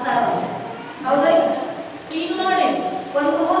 ಹೋಗ್ತಾರೆ ಹೌದಾ? ಈಗ ನೋಡಿ ಒಂದು ಮೂರು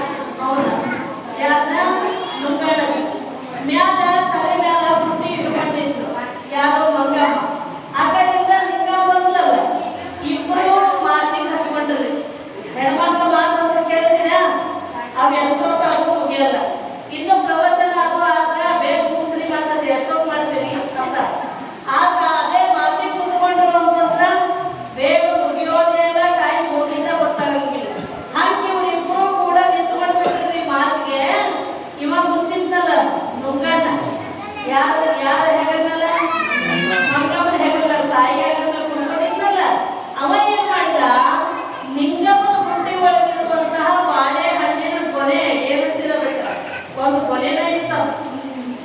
ಒಂದು ಕೊನೆನ ಇತ್ತು.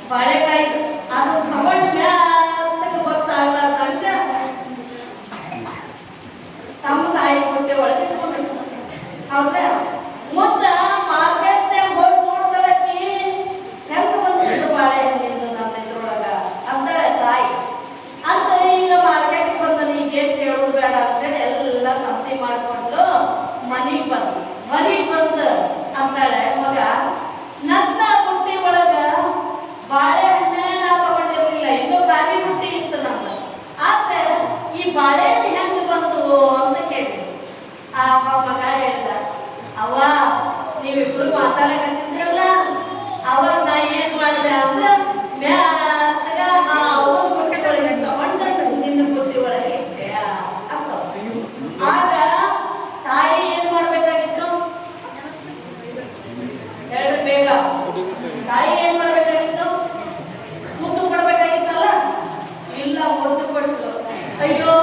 ಬಾಳೆಕಾಯಿದು ಇಬ್ರು ಮಾತಾಡಕತ್ತಿದ್ರಲ್ಲ, ಅವಾಗ ನಾ ಏನ್ ಮಾಡಿದೆ ಅಂದ್ರೆ ಮ್ಯಾಗ ಆ ಅವ್ರ ತಗೊಂಡ ನಂಜಿನ ಒಳಗೆ ಆಗ ತಾಯಿ ಏನ್ ಮಾಡ್ಬೇಕಾಗಿತ್ತು? ಎರಡು ಬೇಗ. ತಾಯಿ ಏನ್ ಮಾಡ್ಬೇಕಾಗಿತ್ತು? ಮುದ್ದು ಕೊಡ್ಬೇಕಾಗಿತ್ತಲ್ಲ? ಇಲ್ಲ, ಮುದ್ದು ಕೊಟ್ಟು ಅಯ್ಯೋ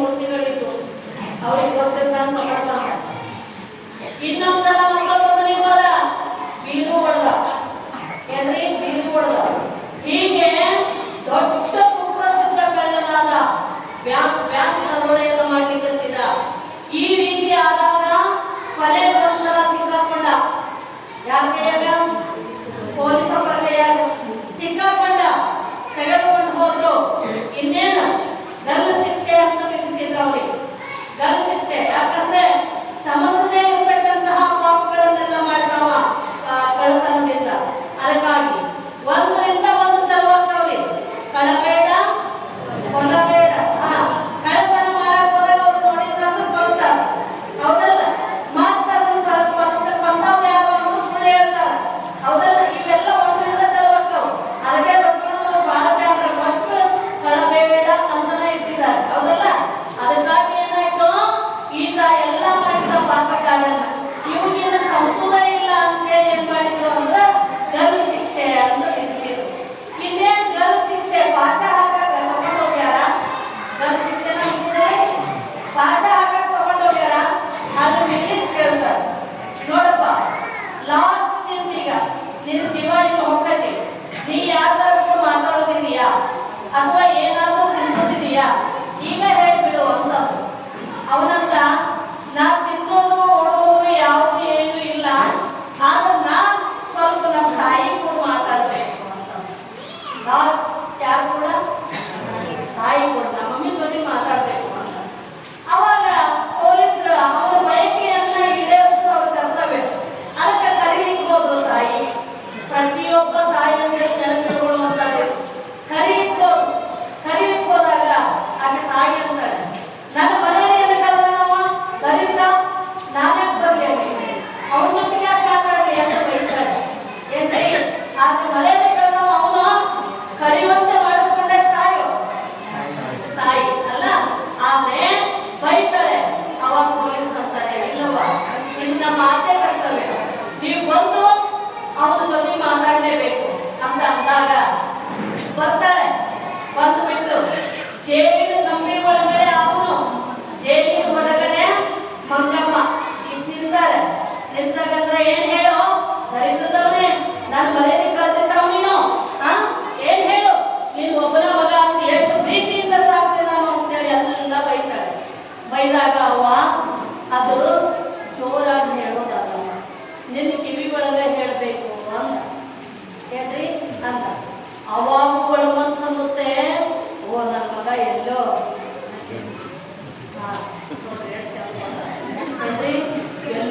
ಮೂರ್ತಿಗಳಿತ್ತು ಅವ್ರಿಗೆ ಗೊತ್ತಿಲ್ಲ ಅಂತ ಇನ್ನೊಂದ್ಸಲ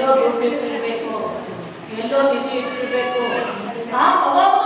ಎಲ್ಲೋ ದುಡ್ಡು ಎಲ್ಲೋ ನಿಧಿ ಇಟ್ಟಿರಬೇಕು ಆ ಅವಾಗ